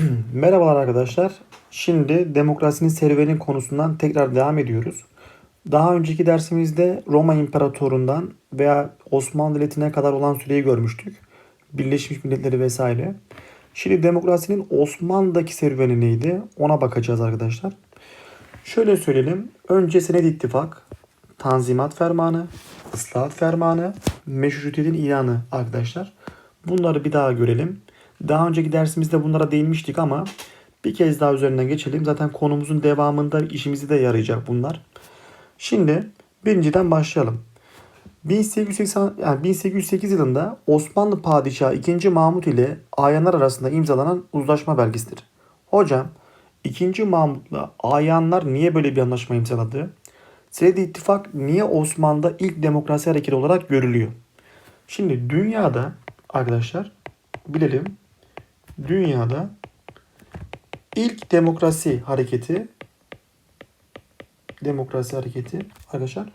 Merhabalar arkadaşlar. Şimdi demokrasinin serüvenin konusundan tekrar devam ediyoruz. Daha önceki dersimizde Roma İmparatorundan veya Osmanlı Devleti'ne kadar olan süreyi görmüştük. Birleşmiş Milletleri vesaire. Şimdi demokrasinin Osmanlı'daki serüveni neydi? Ona bakacağız arkadaşlar. Şöyle söyleyelim. Önce Senedi İttifak, Tanzimat Fermanı, Islahat Fermanı, Meşrutiyetin ilanı arkadaşlar. Bunları bir daha görelim. Daha önceki dersimizde bunlara değinmiştik ama bir kez daha üzerinden geçelim. Zaten konumuzun devamında işimizi de yarayacak bunlar. Şimdi birinciden başlayalım. 1880 yani 1808 yılında Osmanlı Padişahı 2. Mahmut ile ayanlar arasında imzalanan uzlaşma belgesidir. Hocam 2. Mahmut'la ayanlar niye böyle bir anlaşma imzaladı? Senedi İttifak niye Osmanlı'da ilk demokrasi hareketi olarak görülüyor? Şimdi dünyada arkadaşlar bilelim dünyada ilk demokrasi hareketi demokrasi hareketi arkadaşlar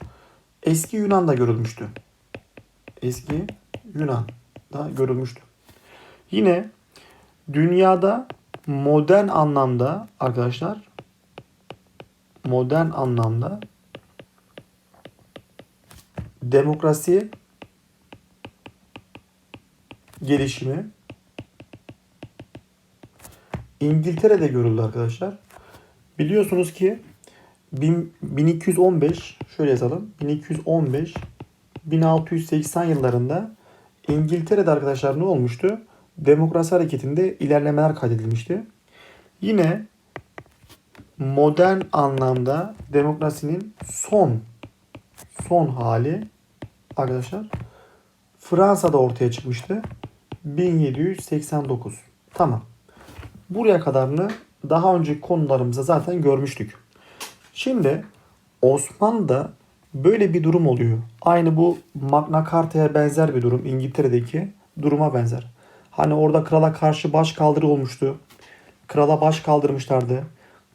eski Yunan'da görülmüştü. Eski Yunan'da görülmüştü. Yine dünyada modern anlamda arkadaşlar modern anlamda demokrasi gelişimi İngiltere'de görüldü arkadaşlar. Biliyorsunuz ki 1215 şöyle yazalım. 1215 1680 yıllarında İngiltere'de arkadaşlar ne olmuştu? Demokrasi hareketinde ilerlemeler kaydedilmişti. Yine modern anlamda demokrasinin son son hali arkadaşlar Fransa'da ortaya çıkmıştı. 1789. Tamam. Buraya kadarını daha önceki konularımızda zaten görmüştük. Şimdi Osmanlı'da böyle bir durum oluyor. Aynı bu Magna Carta'ya benzer bir durum. İngiltere'deki duruma benzer. Hani orada krala karşı baş kaldırı olmuştu. Krala baş kaldırmışlardı.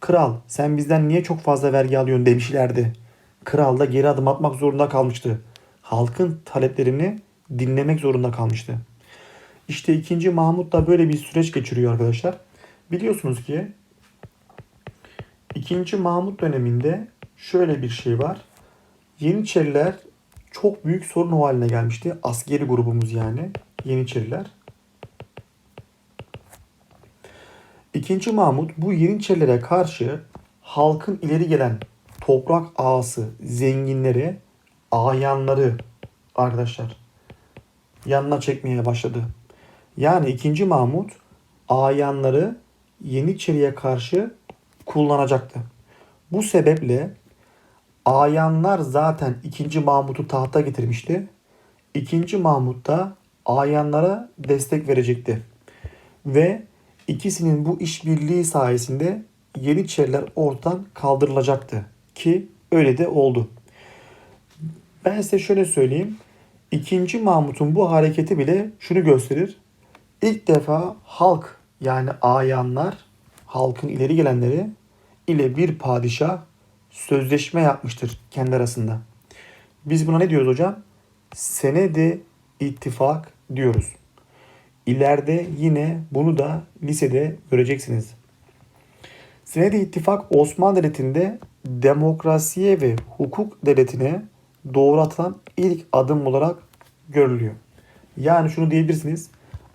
Kral sen bizden niye çok fazla vergi alıyorsun demişlerdi. Kral da geri adım atmak zorunda kalmıştı. Halkın taleplerini dinlemek zorunda kalmıştı. İşte 2. Mahmut da böyle bir süreç geçiriyor arkadaşlar. Biliyorsunuz ki 2. Mahmut döneminde şöyle bir şey var. Yeniçeriler çok büyük sorun haline gelmişti. Askeri grubumuz yani. Yeniçeriler. 2. Mahmut bu Yeniçerilere karşı halkın ileri gelen toprak ağası, zenginleri, ayanları arkadaşlar yanına çekmeye başladı. Yani 2. Mahmut ayanları Yeniçeri'ye karşı kullanacaktı. Bu sebeple ayanlar zaten 2. Mahmut'u tahta getirmişti. 2. Mahmut da ayanlara destek verecekti. Ve ikisinin bu işbirliği sayesinde Yeniçeriler ortadan kaldırılacaktı. Ki öyle de oldu. Ben size şöyle söyleyeyim. 2. Mahmut'un bu hareketi bile şunu gösterir. İlk defa halk yani ayanlar halkın ileri gelenleri ile bir padişah sözleşme yapmıştır kendi arasında. Biz buna ne diyoruz hocam? Senedi ittifak diyoruz. İleride yine bunu da lisede göreceksiniz. Senedi ittifak Osmanlı Devleti'nde demokrasiye ve hukuk devletine doğru atılan ilk adım olarak görülüyor. Yani şunu diyebilirsiniz.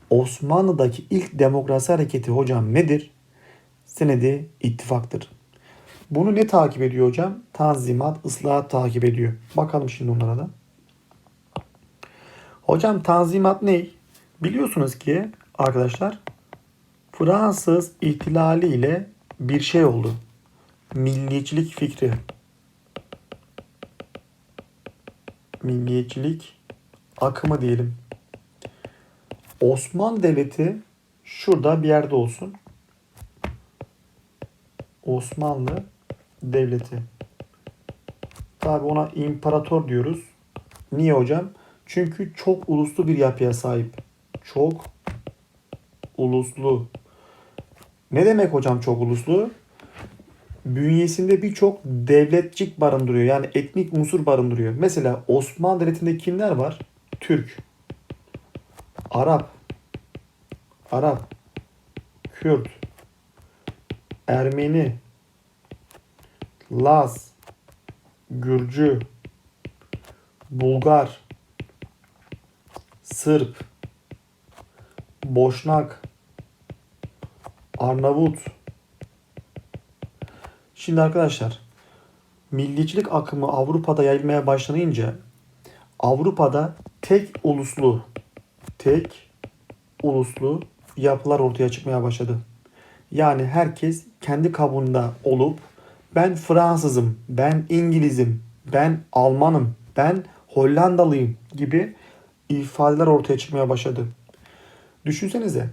Osmanlı'daki ilk demokrasi hareketi hocam nedir? Senedi ittifaktır. Bunu ne takip ediyor hocam? Tanzimat, ıslahat takip ediyor. Bakalım şimdi onlara da. Hocam tanzimat ne? Biliyorsunuz ki arkadaşlar Fransız ihtilali ile bir şey oldu. Milliyetçilik fikri. Milliyetçilik akımı diyelim. Osmanlı Devleti şurada bir yerde olsun. Osmanlı Devleti. Tabi ona imparator diyoruz. Niye hocam? Çünkü çok uluslu bir yapıya sahip. Çok uluslu. Ne demek hocam çok uluslu? Bünyesinde birçok devletçik barındırıyor. Yani etnik unsur barındırıyor. Mesela Osmanlı Devleti'nde kimler var? Türk, Arap, Arap, Kürt, Ermeni, Laz, Gürcü, Bulgar, Sırp, Boşnak, Arnavut. Şimdi arkadaşlar milliyetçilik akımı Avrupa'da yayılmaya başlanınca Avrupa'da tek uluslu tek uluslu yapılar ortaya çıkmaya başladı. Yani herkes kendi kabuğunda olup ben Fransızım, ben İngilizim, ben Almanım, ben Hollandalıyım gibi ifadeler ortaya çıkmaya başladı. Düşünsenize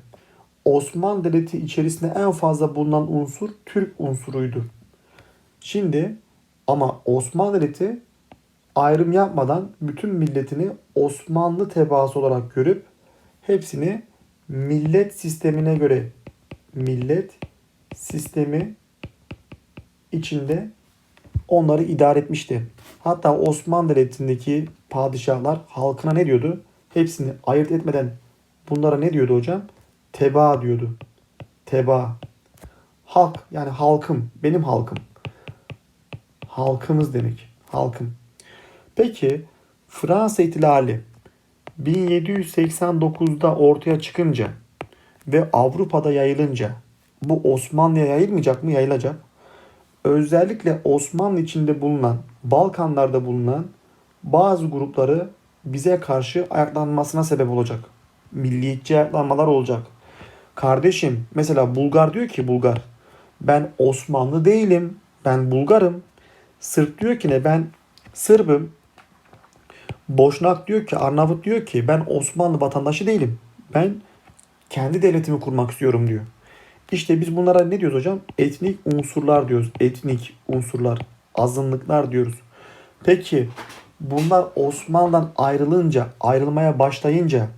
Osmanlı Devleti içerisinde en fazla bulunan unsur Türk unsuruydu. Şimdi ama Osmanlı Devleti ayrım yapmadan bütün milletini Osmanlı tebaası olarak görüp hepsini millet sistemine göre millet sistemi içinde onları idare etmişti. Hatta Osmanlı Devleti'ndeki padişahlar halkına ne diyordu? Hepsini ayırt etmeden bunlara ne diyordu hocam? Teba diyordu. Teba. Halk yani halkım, benim halkım. Halkımız demek. Halkım. Peki Fransa İhtilali 1789'da ortaya çıkınca ve Avrupa'da yayılınca bu Osmanlı'ya yayılmayacak mı? Yayılacak. Özellikle Osmanlı içinde bulunan, Balkanlarda bulunan bazı grupları bize karşı ayaklanmasına sebep olacak. Milliyetçi ayaklanmalar olacak. Kardeşim mesela Bulgar diyor ki Bulgar ben Osmanlı değilim. Ben Bulgarım. Sırp diyor ki ne ben Sırbım. Boşnak diyor ki Arnavut diyor ki ben Osmanlı vatandaşı değilim. Ben kendi devletimi kurmak istiyorum diyor. İşte biz bunlara ne diyoruz hocam? Etnik unsurlar diyoruz. Etnik unsurlar, azınlıklar diyoruz. Peki bunlar Osmanlı'dan ayrılınca, ayrılmaya başlayınca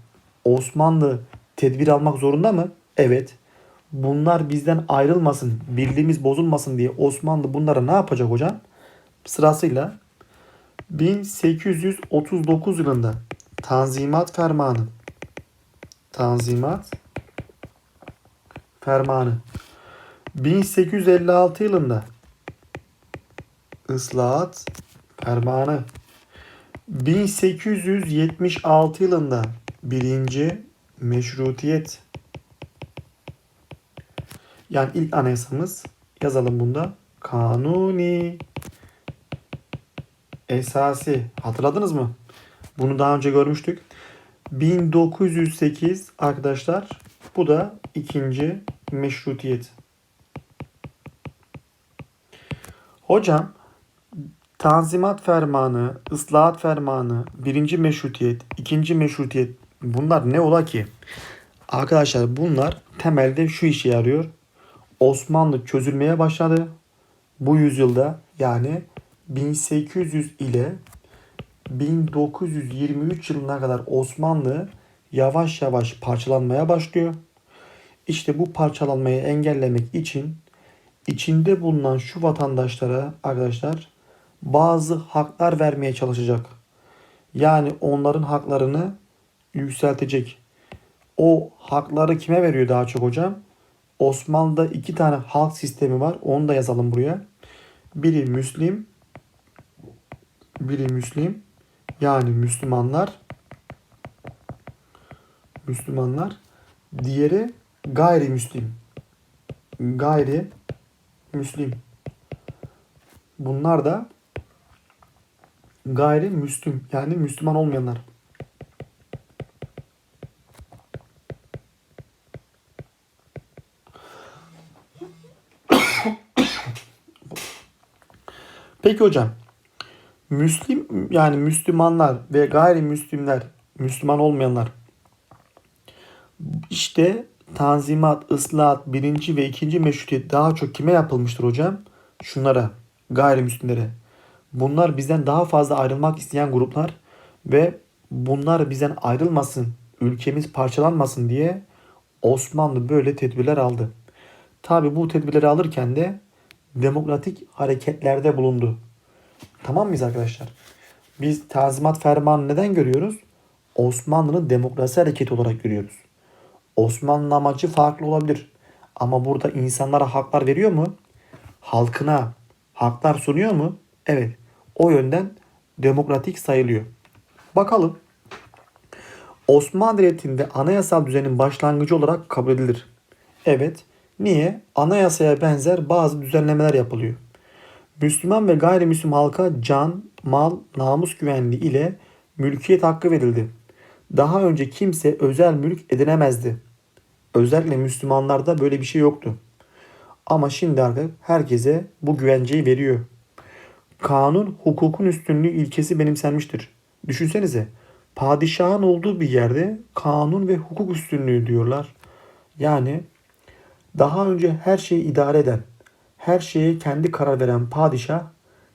Osmanlı tedbir almak zorunda mı? Evet. Bunlar bizden ayrılmasın, birliğimiz bozulmasın diye Osmanlı bunlara ne yapacak hocam? Sırasıyla 1839 yılında Tanzimat Fermanı. Tanzimat Fermanı. 1856 yılında Islahat Fermanı. 1876 yılında birinci meşrutiyet. Yani ilk anayasamız yazalım bunda kanuni esası hatırladınız mı? Bunu daha önce görmüştük. 1908 arkadaşlar bu da ikinci meşrutiyet. Hocam Tanzimat Fermanı, ıslahat Fermanı, birinci meşrutiyet, ikinci meşrutiyet bunlar ne ola ki? Arkadaşlar bunlar temelde şu işe yarıyor. Osmanlı çözülmeye başladı. Bu yüzyılda yani 1800 ile 1923 yılına kadar Osmanlı yavaş yavaş parçalanmaya başlıyor. İşte bu parçalanmayı engellemek için içinde bulunan şu vatandaşlara arkadaşlar bazı haklar vermeye çalışacak. Yani onların haklarını yükseltecek. O hakları kime veriyor daha çok hocam? Osmanlı'da iki tane halk sistemi var. Onu da yazalım buraya. Biri Müslim, biri Müslim. Yani Müslümanlar. Müslümanlar. Diğeri gayrimüslim. Gayri müslim. Bunlar da gayri müslüm yani Müslüman olmayanlar. Peki hocam Müslim yani Müslümanlar ve gayrimüslimler, Müslüman olmayanlar işte Tanzimat, ıslahat, birinci ve ikinci meşrutiyet daha çok kime yapılmıştır hocam? Şunlara, gayrimüslimlere. Bunlar bizden daha fazla ayrılmak isteyen gruplar ve bunlar bizden ayrılmasın, ülkemiz parçalanmasın diye Osmanlı böyle tedbirler aldı. Tabi bu tedbirleri alırken de demokratik hareketlerde bulundu. Tamam mıyız arkadaşlar? Biz Tanzimat Fermanı neden görüyoruz? Osmanlı'nın demokrasi hareketi olarak görüyoruz. Osmanlı amacı farklı olabilir. Ama burada insanlara haklar veriyor mu? Halkına haklar sunuyor mu? Evet. O yönden demokratik sayılıyor. Bakalım. Osmanlı Devleti'nde anayasal düzenin başlangıcı olarak kabul edilir. Evet. Niye? Anayasaya benzer bazı düzenlemeler yapılıyor. Müslüman ve gayrimüslim halka can, mal, namus güvenliği ile mülkiyet hakkı verildi. Daha önce kimse özel mülk edinemezdi. Özellikle Müslümanlarda böyle bir şey yoktu. Ama şimdi artık herkese bu güvenceyi veriyor. Kanun hukukun üstünlüğü ilkesi benimsenmiştir. Düşünsenize padişahın olduğu bir yerde kanun ve hukuk üstünlüğü diyorlar. Yani daha önce her şeyi idare eden, her şeye kendi karar veren padişah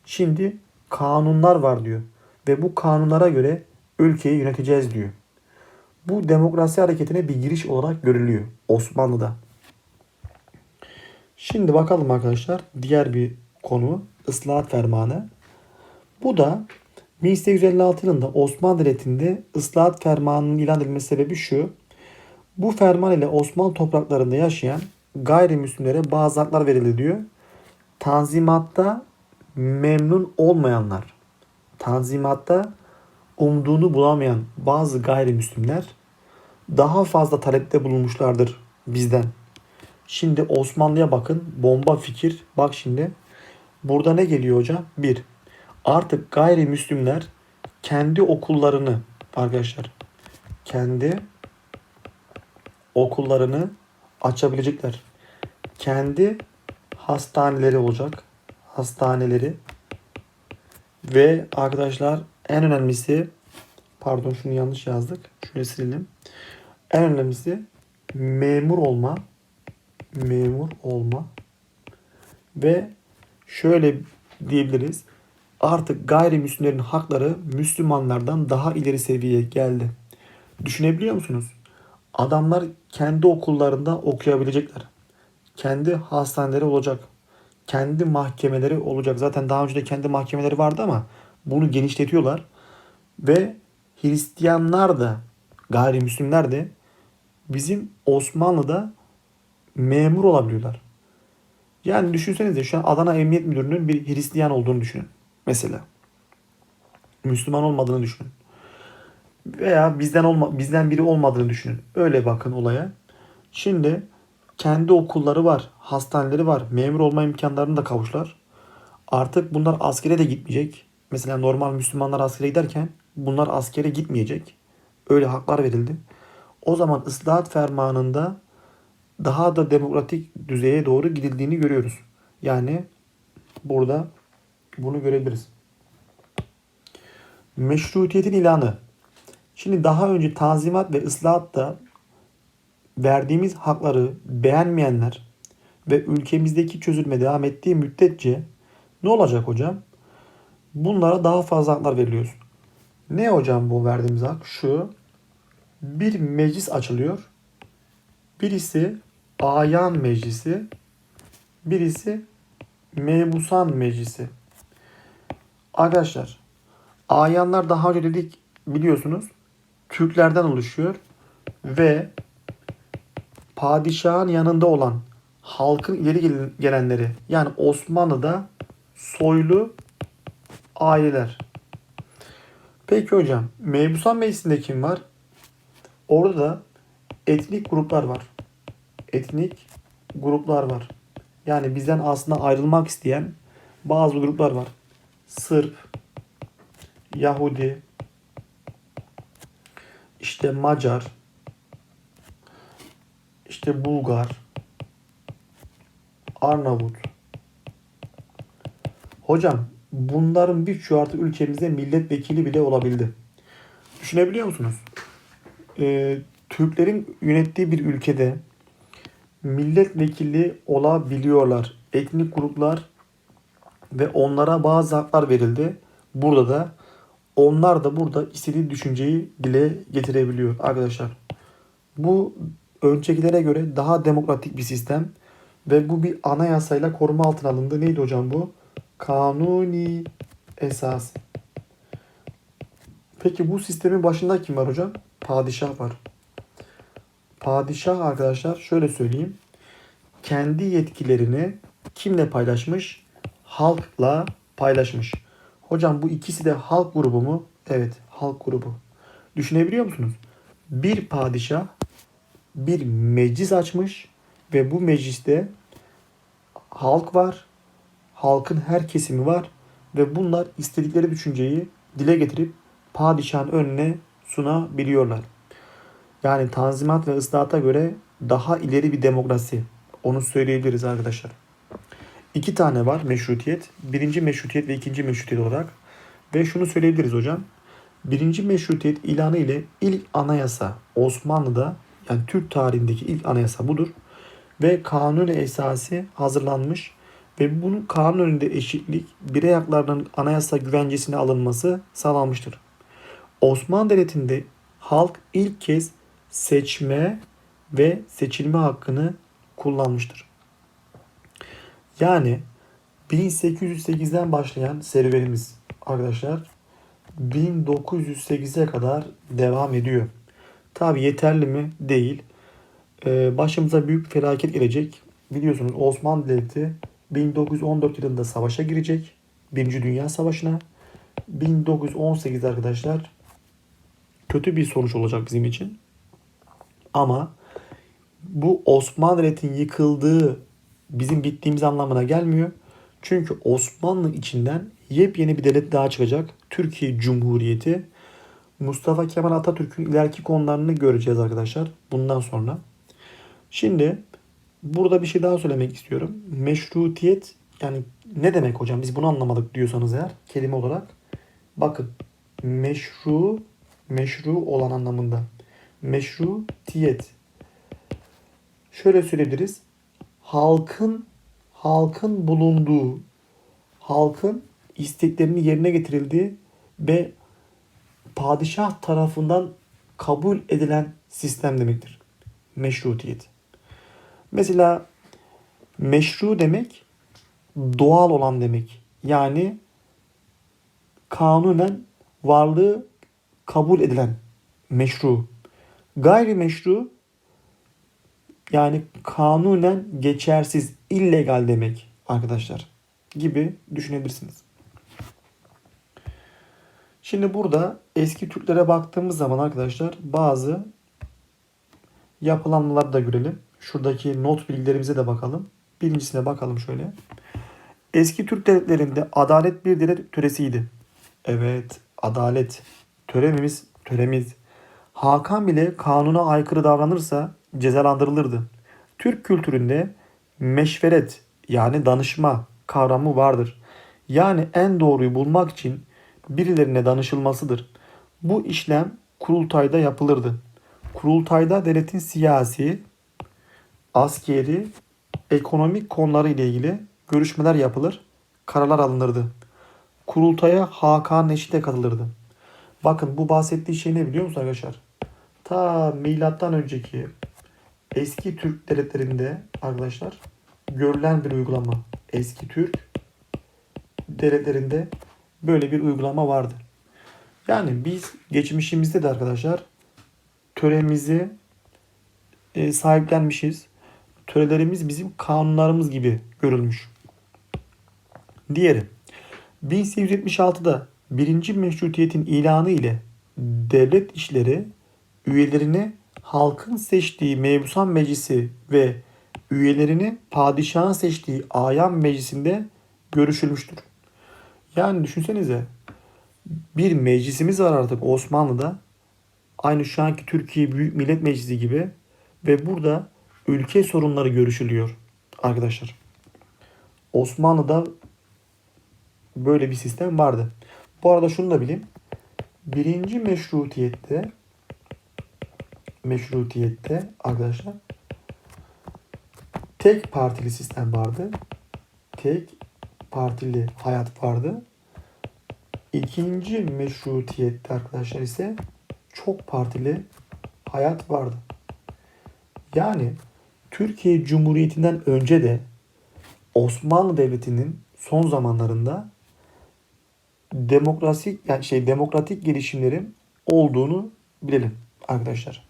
şimdi kanunlar var diyor. Ve bu kanunlara göre ülkeyi yöneteceğiz diyor. Bu demokrasi hareketine bir giriş olarak görülüyor Osmanlı'da. Şimdi bakalım arkadaşlar diğer bir konu ıslahat fermanı. Bu da 1856 yılında Osmanlı Devleti'nde ıslahat fermanının ilan edilmesi sebebi şu. Bu ferman ile Osmanlı topraklarında yaşayan gayrimüslimlere bazı haklar verildi diyor. Tanzimatta memnun olmayanlar, tanzimatta umduğunu bulamayan bazı gayrimüslimler daha fazla talepte bulunmuşlardır bizden. Şimdi Osmanlı'ya bakın. Bomba fikir. Bak şimdi. Burada ne geliyor hocam? Bir. Artık gayrimüslimler kendi okullarını arkadaşlar kendi okullarını açabilecekler. Kendi hastaneleri olacak. Hastaneleri ve arkadaşlar en önemlisi pardon şunu yanlış yazdık. Şöyle silelim. En önemlisi memur olma memur olma ve şöyle diyebiliriz. Artık gayrimüslimlerin hakları Müslümanlardan daha ileri seviyeye geldi. Düşünebiliyor musunuz? Adamlar kendi okullarında okuyabilecekler. Kendi hastaneleri olacak. Kendi mahkemeleri olacak. Zaten daha önce de kendi mahkemeleri vardı ama bunu genişletiyorlar. Ve Hristiyanlar da gayrimüslimler de bizim Osmanlı'da memur olabiliyorlar. Yani düşünsenize şu an Adana Emniyet Müdürü'nün bir Hristiyan olduğunu düşünün. Mesela. Müslüman olmadığını düşünün. Veya bizden olma, bizden biri olmadığını düşünün. Öyle bakın olaya. Şimdi kendi okulları var, hastaneleri var, memur olma imkanlarını da kavuşlar. Artık bunlar askere de gitmeyecek. Mesela normal Müslümanlar askere giderken bunlar askere gitmeyecek. Öyle haklar verildi. O zaman ıslahat fermanında daha da demokratik düzeye doğru gidildiğini görüyoruz. Yani burada bunu görebiliriz. Meşrutiyetin ilanı. Şimdi daha önce tanzimat ve ıslahatta verdiğimiz hakları beğenmeyenler ve ülkemizdeki çözülme devam ettiği müddetçe ne olacak hocam? Bunlara daha fazla haklar veriliyor. Ne hocam bu verdiğimiz hak? Şu bir meclis açılıyor. Birisi Ayan Meclisi, birisi Mebusan Meclisi. Arkadaşlar, ayanlar daha önce dedik biliyorsunuz Türklerden oluşuyor ve padişahın yanında olan halkın ileri gelenleri yani Osmanlı'da soylu aileler. Peki hocam Mebusan Meclisi'nde kim var? Orada da etnik gruplar var etnik gruplar var. Yani bizden aslında ayrılmak isteyen bazı gruplar var. Sırp, Yahudi, işte Macar, işte Bulgar, Arnavut. Hocam bunların birçoğu artık ülkemizde milletvekili bile olabildi. Düşünebiliyor musunuz? Ee, Türklerin yönettiği bir ülkede milletvekili olabiliyorlar. Etnik gruplar ve onlara bazı haklar verildi. Burada da onlar da burada istediği düşünceyi dile getirebiliyor arkadaşlar. Bu öncekilere göre daha demokratik bir sistem ve bu bir anayasayla koruma altına alındı. Neydi hocam bu? Kanuni esas. Peki bu sistemin başında kim var hocam? Padişah var. Padişah arkadaşlar şöyle söyleyeyim. kendi yetkilerini kimle paylaşmış? Halkla paylaşmış. Hocam bu ikisi de halk grubu mu? Evet, halk grubu. Düşünebiliyor musunuz? Bir padişah bir meclis açmış ve bu mecliste halk var. Halkın her kesimi var ve bunlar istedikleri düşünceyi dile getirip padişahın önüne sunabiliyorlar. Yani tanzimat ve ıslahata göre daha ileri bir demokrasi. Onu söyleyebiliriz arkadaşlar. İki tane var meşrutiyet. Birinci meşrutiyet ve ikinci meşrutiyet olarak. Ve şunu söyleyebiliriz hocam. Birinci meşrutiyet ilanı ile ilk anayasa Osmanlı'da yani Türk tarihindeki ilk anayasa budur. Ve kanun esası hazırlanmış ve bunun kanun önünde eşitlik, birey haklarının anayasa güvencesine alınması sağlanmıştır. Osmanlı Devleti'nde halk ilk kez seçme ve seçilme hakkını kullanmıştır. Yani 1808'den başlayan serüvenimiz arkadaşlar 1908'e kadar devam ediyor. Tabi yeterli mi? Değil. Ee, başımıza büyük felaket gelecek. Biliyorsunuz Osmanlı Devleti 1914 yılında savaşa girecek. Birinci Dünya Savaşı'na. 1918 arkadaşlar kötü bir sonuç olacak bizim için. Ama bu Osmanlı Devleti'nin yıkıldığı bizim bittiğimiz anlamına gelmiyor. Çünkü Osmanlı içinden yepyeni bir devlet daha çıkacak. Türkiye Cumhuriyeti. Mustafa Kemal Atatürk'ün ileriki konularını göreceğiz arkadaşlar bundan sonra. Şimdi burada bir şey daha söylemek istiyorum. Meşrutiyet yani ne demek hocam? Biz bunu anlamadık diyorsanız eğer kelime olarak. Bakın meşru meşru olan anlamında. Meşrutiyet. Şöyle söyleyebiliriz. Halkın halkın bulunduğu halkın isteklerinin yerine getirildiği ve padişah tarafından kabul edilen sistem demektir. Meşrutiyet. Mesela meşru demek doğal olan demek. Yani kanunen varlığı kabul edilen meşru. Gayrimeşru yani kanunen geçersiz, illegal demek arkadaşlar gibi düşünebilirsiniz. Şimdi burada eski Türklere baktığımız zaman arkadaşlar bazı yapılanmaları da görelim. Şuradaki not bilgilerimize de bakalım. Birincisine bakalım şöyle. Eski Türk devletlerinde adalet bir devlet töresiydi. Evet, adalet. Töremiz, töremiz. Hakan bile kanuna aykırı davranırsa cezalandırılırdı. Türk kültüründe meşveret yani danışma kavramı vardır. Yani en doğruyu bulmak için birilerine danışılmasıdır. Bu işlem kurultayda yapılırdı. Kurultayda devletin siyasi, askeri, ekonomik konuları ile ilgili görüşmeler yapılır, kararlar alınırdı. Kurultaya Hakan Neşit de katılırdı. Bakın bu bahsettiği şey ne biliyor musunuz arkadaşlar? Ta milattan önceki eski Türk devletlerinde arkadaşlar görülen bir uygulama. Eski Türk devletlerinde böyle bir uygulama vardı. Yani biz geçmişimizde de arkadaşlar töremizi e, sahiplenmişiz. Törelerimiz bizim kanunlarımız gibi görülmüş. Diğeri 1876'da birinci meşrutiyetin ilanı ile devlet işleri üyelerini halkın seçtiği mebusan meclisi ve üyelerini padişahın seçtiği ayan meclisinde görüşülmüştür. Yani düşünsenize bir meclisimiz var artık Osmanlı'da. Aynı şu anki Türkiye Büyük Millet Meclisi gibi ve burada ülke sorunları görüşülüyor arkadaşlar. Osmanlı'da böyle bir sistem vardı. Bu arada şunu da bilin. Birinci meşrutiyette meşrutiyette arkadaşlar tek partili sistem vardı. Tek partili hayat vardı. İkinci meşrutiyette arkadaşlar ise çok partili hayat vardı. Yani Türkiye Cumhuriyeti'nden önce de Osmanlı Devleti'nin son zamanlarında demokrasi yani şey demokratik gelişimlerin olduğunu bilelim arkadaşlar.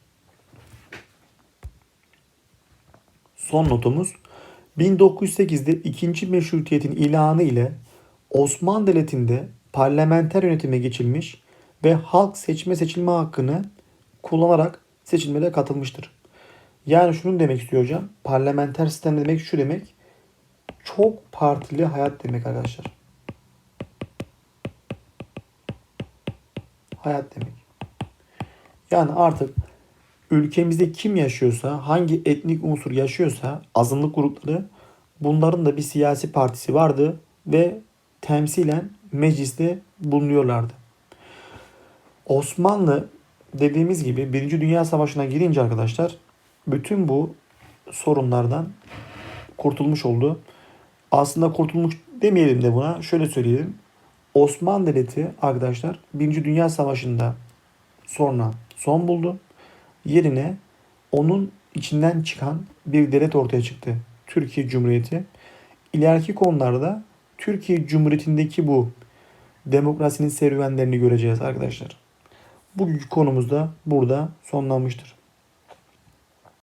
Son notumuz 1908'de ikinci meşrutiyetin ilanı ile Osmanlı Devleti'nde parlamenter yönetime geçilmiş ve halk seçme seçilme hakkını kullanarak seçilmede katılmıştır. Yani şunu demek istiyor hocam. Parlamenter sistem demek şu demek. Çok partili hayat demek arkadaşlar. Hayat demek. Yani artık ülkemizde kim yaşıyorsa, hangi etnik unsur yaşıyorsa, azınlık grupları bunların da bir siyasi partisi vardı ve temsilen mecliste bulunuyorlardı. Osmanlı dediğimiz gibi Birinci Dünya Savaşı'na girince arkadaşlar bütün bu sorunlardan kurtulmuş oldu. Aslında kurtulmuş demeyelim de buna. Şöyle söyleyelim. Osmanlı Devleti arkadaşlar Birinci Dünya Savaşı'nda sonra son buldu. Yerine onun içinden çıkan bir devlet ortaya çıktı. Türkiye Cumhuriyeti. İleriki konularda Türkiye Cumhuriyeti'ndeki bu demokrasinin serüvenlerini göreceğiz arkadaşlar. Bugünkü konumuz da burada sonlanmıştır.